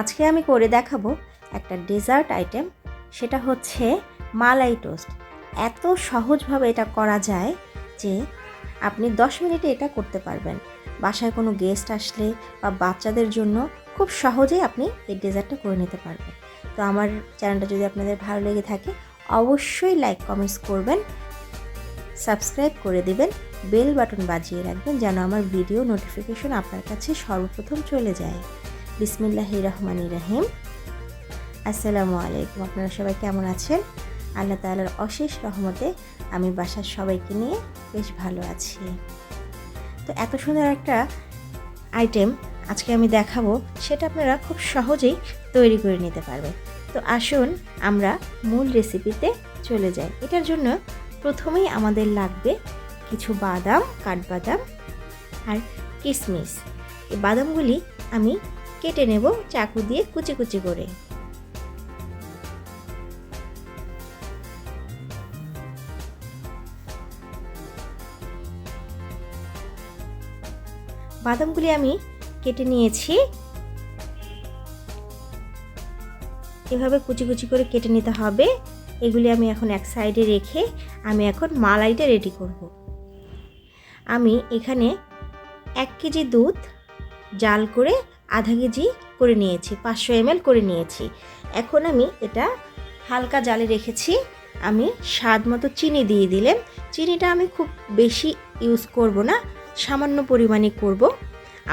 আজকে আমি করে দেখাবো একটা ডেজার্ট আইটেম, সেটা হচ্ছে মালাই টোস্ট। এত সহজভাবে এটা করা যায় যে আপনি 10 মিনিটে এটা করতে পারবেন। বাসায় কোনো গেস্ট আসলে বা বাচ্চাদের জন্য খুব সহজেই আপনি এই ডেজার্টটা করে নিতে পারবেন। তো আমার চ্যানেলটা যদি আপনাদের ভালো লেগে থাকে, অবশ্যই লাইক, কমেন্টস করবেন, সাবস্ক্রাইব করে দিবেন, বেল বাটন বাজিয়ে রাখবেন যেন আমার ভিডিও নোটিফিকেশন আপনার কাছে সর্বপ্রথম চলে যায়। বিসমিল্লাহ রহমান রাহিম আসসালামু আলাইকুম, আপনারা সবাই কেমন আছেন? আল্লাহ তালার অশেষ রহমতে আমি বাসার সবাইকে নিয়ে বেশ ভালো আছি। তো এত সুন্দর একটা আইটেম আজকে আমি দেখাবো, সেটা আপনারা খুব সহজেই তৈরি করে নিতে পারবেন। তো আসুন, আমরা মূল রেসিপিতে চলে যাই। এটার জন্য প্রথমেই আমাদের লাগবে কিছু বাদাম, কাঠবাদাম আর কিশমিশ এই বাদামগুলি আমি কেটে নেব চাকু দিয়ে কুচি কুচি করে। বাদামগুলি আমি কেটে নিয়েছি। এভাবে কুচি কুচি করে কেটে নিতে হবে। এগুলি আমি এখন এক সাইডে রেখে আমি এখন মালাইটা রেডি করব। আমি এখানে এক কেজি দুধ জাল করে আধা কেজি করে নিয়েছি, পাঁচশো এমএল করে নিয়েছি। এখন আমি এটা হালকা জালে রেখেছি। আমি স্বাদ মতো চিনি দিয়ে দিলাম। চিনিটা আমি খুব বেশি ইউজ করব না, সামান্য পরিমাণে করব।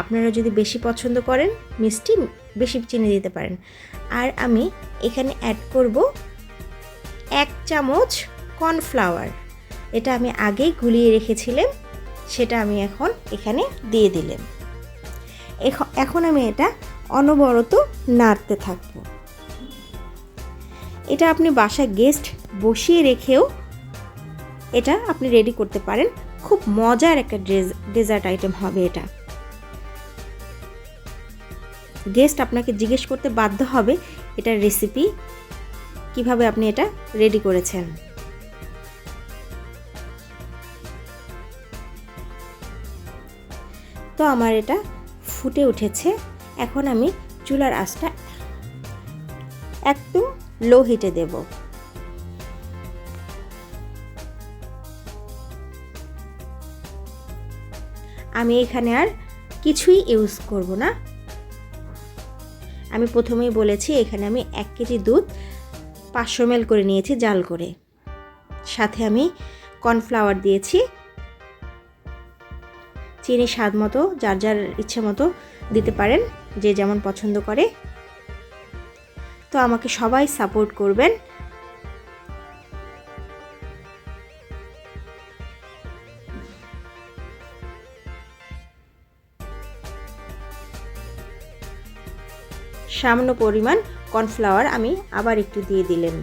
আপনারা যদি বেশি পছন্দ করেন, মিষ্টি বেশি চিনি দিতে পারেন। আর আমি এখানে অ্যাড করব এক চামচ কর্নফ্লাওয়ার এটা আমি আগেই গুলিয়ে রেখেছিলাম, সেটা আমি এখন এখানে দিয়ে দিলাম। এখন আমি এটা অনবরত নাড়তে থাকব। এটা আপনি বাসায় গেস্ট বসিয়ে রেখেও এটা আপনি রেডি করতে পারেন। খুব মজার একটা ডেজার্ট আইটেম হবে এটা। গেস্ট আপনাকে জিজ্ঞেস করতে বাধ্য হবে এটার রেসিপি কীভাবে আপনি এটা রেডি করেছেন। তো আমার এটা ফুটে উঠেছে। এখন আমি চুলার আঁচটা একটু লো হিটে দেব। আমি এখানে আর কিছুই ইউজ করব না। আমি প্রথমেই বলেছি, এখানে আমি এক কেজি দুধ পাঁচশো মেল করে নিয়েছি জাল করে। সাথে আমি কর্নফ্লাওয়ার দিয়েছি। চিনি স্বাদ মতো, যার যার ইচ্ছে মতো দিতে পারেন, যে যেমন পছন্দ করে। তো আমাকে সবাই সাপোর্ট করবেন। সামান্য পরিমাণ কর্নফ্লাওয়ার আমি আবার একটু দিয়ে দিলেন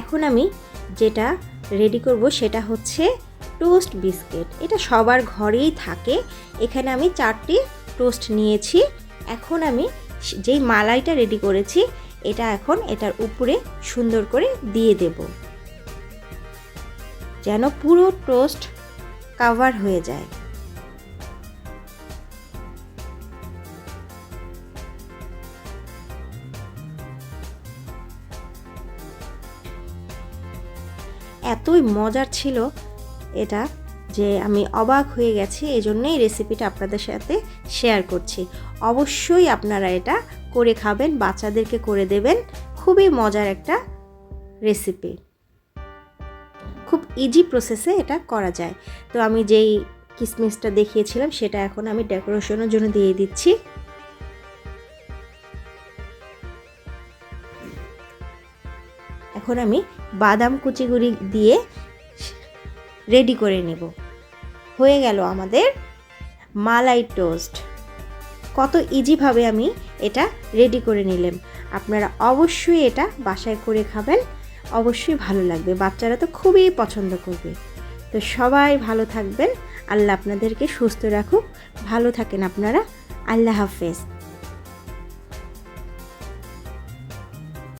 এখন আমি যেটা রেডি করব সেটা হচ্ছে টোস্ট বিস্কিট এটা সবার ঘরেই থাকে। এখানে আমি চারটি টোস্ট নিয়েছি। এখন আমি যেই মালাইটা রেডি করেছি, এটা এখন এটার উপরে সুন্দর করে দিয়ে দেব। যেন পুরো টোস্ট কাভার হয়ে যায়। এতই মজার ছিল এটা যে আমি অবাক হয়ে গেছি এই জন্যই রেসিপিটা আপনাদের সাথে শেয়ার করছি। অবশ্যই আপনারা এটা করে খাবেন, বাচ্চাদেরকে করে দেবেন। খুবই মজার একটা রেসিপি খুব ইজি প্রসেসে এটা করা যায়। তো আমি যেই কিসমিসটা দেখিয়েছিলাম, সেটা এখন আমি ডেকোরেশনের জন্য দিয়ে দিচ্ছি। এখন আমি বাদাম কুচিগুড়ি দিয়ে রেডি করে নেব। হয়ে গেল আমাদের মালাই টোস্ট। কত ইজিভাবে আমি এটা রেডি করে নিলাম। আপনারা অবশ্যই এটা বাসায় করে খাবেন। অবশ্যই ভালো লাগবে। বাচ্চারা তো খুবই পছন্দ করবে। তো সবাই ভালো থাকবেন। আল্লাহ আপনাদেরকে সুস্থ রাখুক। ভালো থাকেন আপনারা। আল্লাহ হাফেজ।